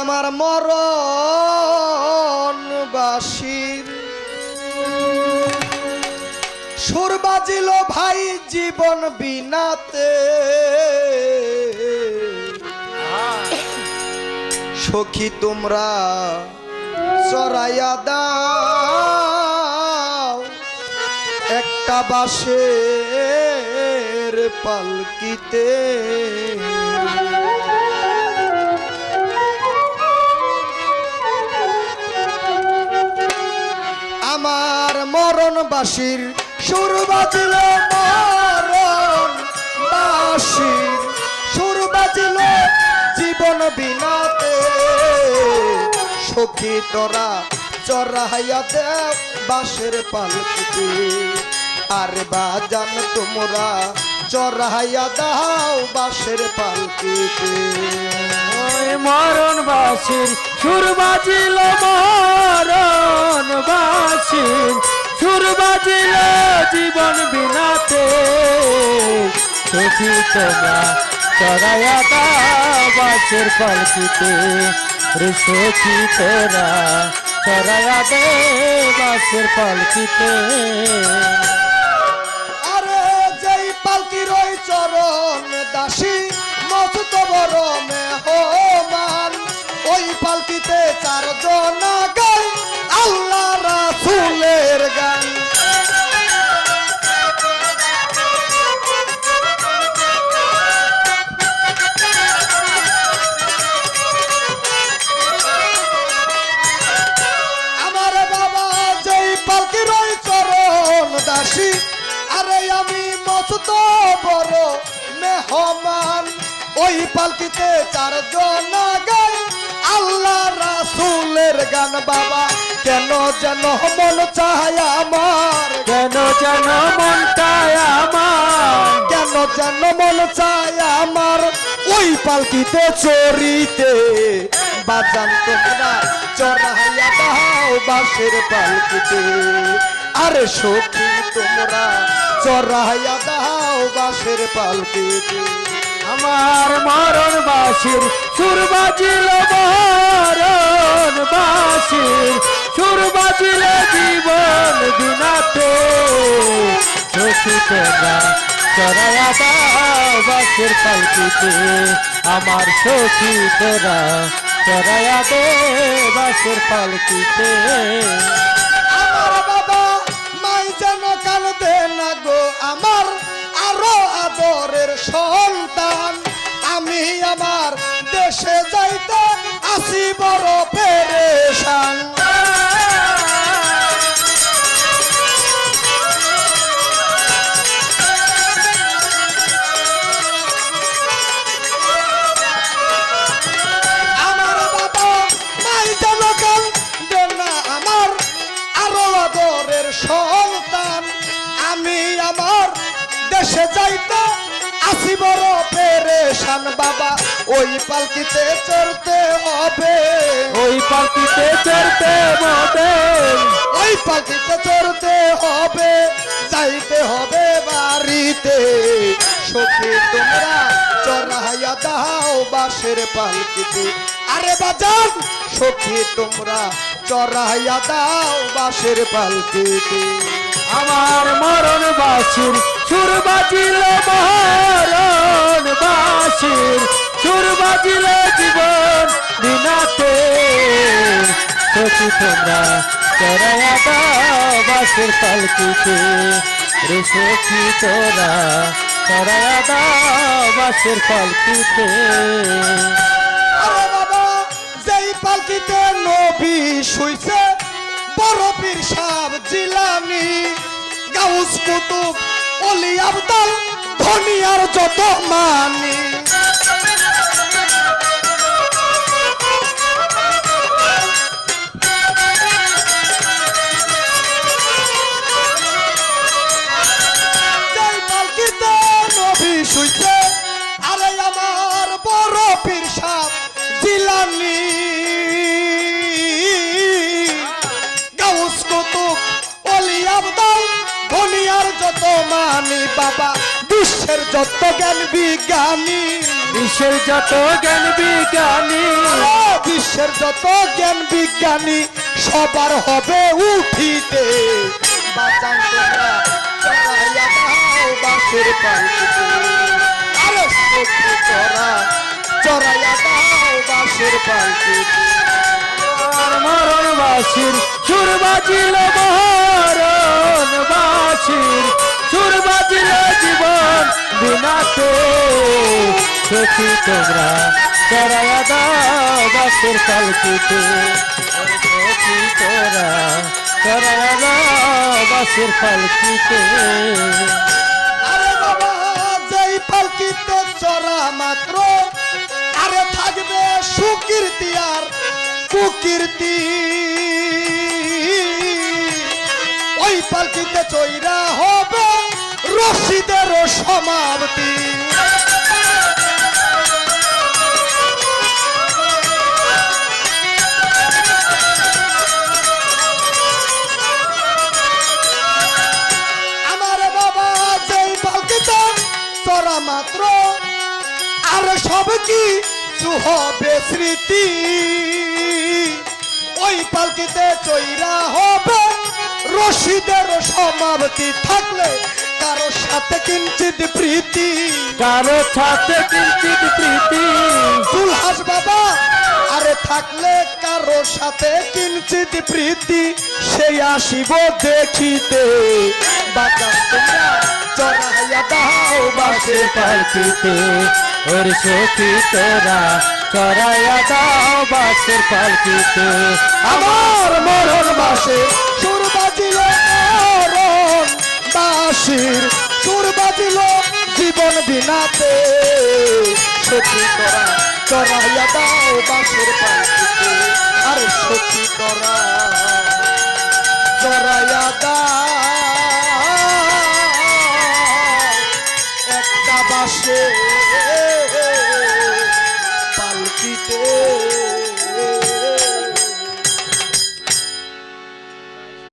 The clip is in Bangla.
আমার মরণ বাসির সুর বাজিল ভাই জীবন বিনাতে। সখী তোমরা চড়াইয়া দাও। একটা বাসের পালকিতে। আমার মরণ বাসির সুর বাজিল মরণ বাসির। সুর বাজিল জীবন বিনাতে। সখী তোরা চড়াইয়া দেব বাসের পালকিতে আর বাজান তোমরা চড়াইয়া দাও বাসের পালকিতে মরণ বাসির সুর বাজিল মরণ বাজিল জীবন বিনাতে। সখী তোমরা চড়াইয়া দাও বাসের পালকিতে সখী তোরা চড়াইয়া দে বাসের পালকিতে আরে যেই পালকির ওই চরণ দাসী মস্ত বড় ওই চরণ দাসী। আরে আমি মস্ত বড় মেহমান। ওই পালকিতে চারজন গাই আল্লাহ রাসুলের গান বাবা। কেন যেন মন চায় আমার? কেন যেন মনটায় আমার? কেন যেন মন চায় আমার? ওই পালকিতে চরিতে বাজান তোমরা চড়াইয়া দাও বাসের পালকিতে আরে সখী, তোমরা চড়াইয়া দাও বাসের পালকিতে আমার মরণ বাসির সুর বাজিল মরণ বাসির সুর বাজিল জীবন দিনাতে সখী, তোমরা চড়াইয়া দাও বাসের পালকিতে আমার সখী তোরা চড়াইয়া দে বাসের পালকিতে। আমার বাবা মাই যেন কান্দে না গো, আমার আরও আদরের সন্তান। আমি দেশে যাইতে আসি বড় পেরেশান বাবা। ওই পালকিতে চড়তে হবে। ওই পালকিতে চড়তে মনে ওই পালকিতে চড়তে হবে। যাইতে হবে বাড়িতে। সখী তোমরা চড়াইয়া দাও বাসের পালকিতে। আরে বাজান সখী তোমরা চড়াইয়া দাও বাসের পালকিতে। আমার মরণ বাসির সুর বাজিল মরণ বাসির সুর বাজিল জীবন দিনাতে সখী তোমরা চড়াইয়া দাও বাসের পালকিতে। রে সখী তোরা? চড়াইয়া দাও বাসের পালকিতে। পালকিতে নবী শুইছে, বড় পীর সাহ জিলানি, গাউস কুতুব অলি আবদাল ধনিয়ার যত মানি। বাবা বিশ্ব বিশ্বের যত জ্ঞান বিজ্ঞানী। বিশ্বের যত জ্ঞান বিজ্ঞানী। বিশ্বের যত জ্ঞান বিজ্ঞানী সবার হবে উঠিতে। চড়াইয়া দাও আর মরণ বাসির সুর বাজিল মরণ বাসির সুর বাজিল জীবন বিনাতে সখী তোমরা চড়াইয়া দাও বাসের পালকিতে। সখী তোরা চড়াইয়া দাও বাসের পালকিতে। আরে বাবা, যেই পালকিতে চড়া মাত্র, আরে থাকবে সুকীর্তি আর কুকীর্তি। ওই পালকিতে চৈরা হবে রশিদের সমাপ্তি। আমার বাবা যেই পালকিতে চড়া মাত্র, আর সব কি হবে স্মৃতি? ওই পালকিতে চৈরা হবে রশিদের সমাপ্তি। থাকলে কারও সাথে কিঞ্চিত প্রীতি। কারও সাথে কিঞ্চিত প্রীতি। তুলহাস বাবা আরে থাকলে কারও সাথে কিঞ্চিত প্রীতি। সেই আসিব দেখিতে। বাজান তোমরা চড়াইয়া দাও বাসে পালকিতে। ওর সখী তোরা চড়াইয়া দাও বাসের পালকিতে। আমার মরণ বাসে খুশির সুর বাজিল জীবন বিনাতে। সত্যি করা চড়াইয়া দাও বাসের পাখিকে আর সত্যি করা চড়াইয়া দাও। একটা বাসে পালকিতে।